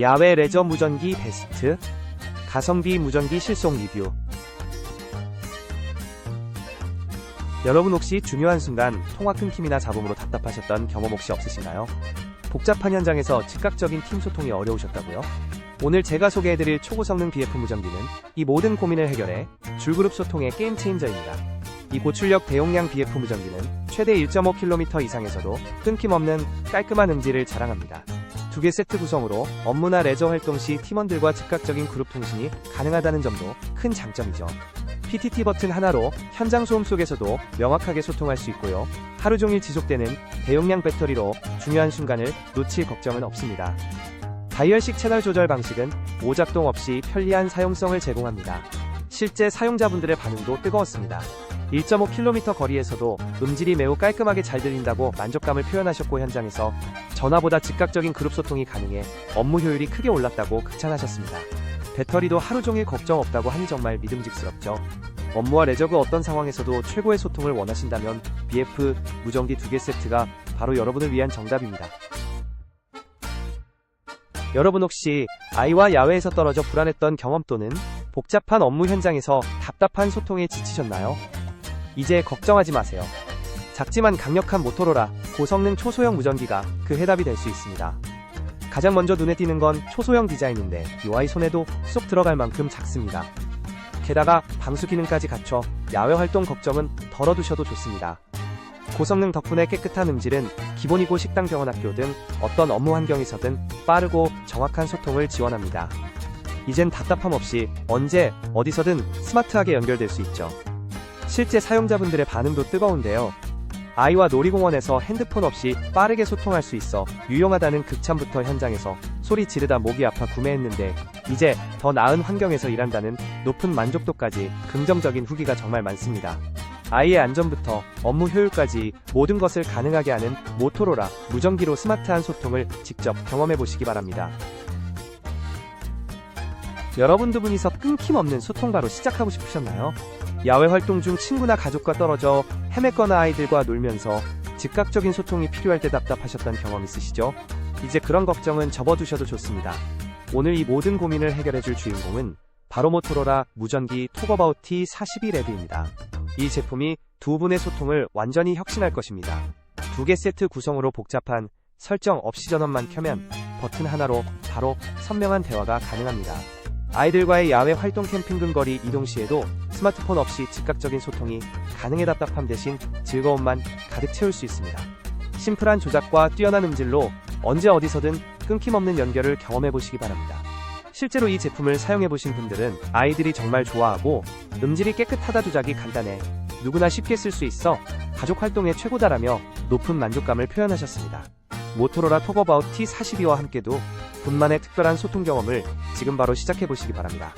야외 레저 무전기 베스트 가성비 무전기 실속 리뷰 여러분 혹시 중요한 순간 통화 끊김이나 잡음으로 답답하셨던 경험 혹시 없으신가요? 복잡한 현장에서 즉각적인 팀 소통이 어려우셨다고요? 오늘 제가 소개해드릴 초고성능 BF 무전기는 이 모든 고민을 해결해 줄그룹 소통의 게임 체인저입니다. 이 고출력 대용량 BF 무전기는 최대 1.5km 이상에서도 끊김없는 깔끔한 음질을 자랑합니다. 두 개 세트 구성으로 업무나 레저 활동 시 팀원들과 즉각적인 그룹 통신이 가능하다는 점도 큰 장점이죠. PTT 버튼 하나로 현장 소음 속에서도 명확하게 소통할 수 있고요. 하루 종일 지속되는 대용량 배터리로 중요한 순간을 놓칠 걱정은 없습니다. 다이얼식 채널 조절 방식은 오작동 없이 편리한 사용성을 제공합니다. 실제 사용자분들의 반응도 뜨거웠습니다. 1.5km 거리에서도 음질이 매우 깔끔하게 잘 들린다고 만족감을 표현하셨고 현장에서 전화보다 즉각적인 그룹 소통이 가능해 업무 효율이 크게 올랐다고 극찬하셨습니다. 배터리도 하루 종일 걱정 없다고 하니 정말 믿음직스럽죠. 업무와 레저 그 어떤 상황에서도 최고의 소통을 원하신다면 BF 무전기 두 개 세트가 바로 여러분을 위한 정답입니다. 여러분 혹시 아이와 야외에서 떨어져 불안했던 경험 또는 복잡한 업무 현장에서 답답한 소통에 지치셨나요? 이제 걱정하지 마세요. 작지만 강력한 모토로라 고성능 초소형 무전기가 그 해답이 될 수 있습니다. 가장 먼저 눈에 띄는 건 초소형 디자인인데 이 아이 손에도 쏙 들어갈 만큼 작습니다. 게다가 방수 기능까지 갖춰 야외 활동 걱정은 덜어두셔도 좋습니다. 고성능 덕분에 깨끗한 음질은 기본이고 식당 병원 학교 등 어떤 업무 환경에서든 빠르고 정확한 소통을 지원합니다. 이젠 답답함 없이 언제 어디서든 스마트하게 연결될 수 있죠. 실제 사용자분들의 반응도 뜨거운데요. 아이와 놀이공원에서 핸드폰 없이 빠르게 소통할 수 있어 유용하다는 극찬부터 현장에서 소리 지르다 목이 아파 구매했는데 이제 더 나은 환경에서 일한다는 높은 만족도까지 긍정적인 후기가 정말 많습니다. 아이의 안전부터 업무 효율까지 모든 것을 가능하게 하는 모토로라 무전기로 스마트한 소통을 직접 경험해 보시기 바랍니다. 여러분 두 분이서 끊김없는 소통 바로 시작하고 싶으셨나요? 야외 활동 중 친구나 가족과 떨어져 헤맸거나 아이들과 놀면서 즉각적인 소통이 필요할 때 답답하셨던 경험 있으시죠? 이제 그런 걱정은 접어두셔도 좋습니다. 오늘 이 모든 고민을 해결해줄 주인공은 바로 모토로라 무전기 톡어바웃 T42 레드입니다. 이 제품이 두 분의 소통을 완전히 혁신할 것입니다. 두 개 세트 구성으로 복잡한 설정 없이 전원만 켜면 버튼 하나로 바로 선명한 대화가 가능합니다. 아이들과의 야외 활동 캠핑 근거리 이동 시에도 스마트폰 없이 즉각적인 소통이 가능해 답답함 대신 즐거움만 가득 채울 수 있습니다. 심플한 조작과 뛰어난 음질로 언제 어디서든 끊김없는 연결을 경험해 보시기 바랍니다. 실제로 이 제품을 사용해 보신 분들은 아이들이 정말 좋아하고 음질이 깨끗하다 조작이 간단해 누구나 쉽게 쓸 수 있어 가족 활동에 최고다라며 높은 만족감을 표현하셨습니다. 모토로라 톡어바웃 T42와 함께도 분만의 특별한 소통 경험을 지금 바로 시작해 보시기 바랍니다.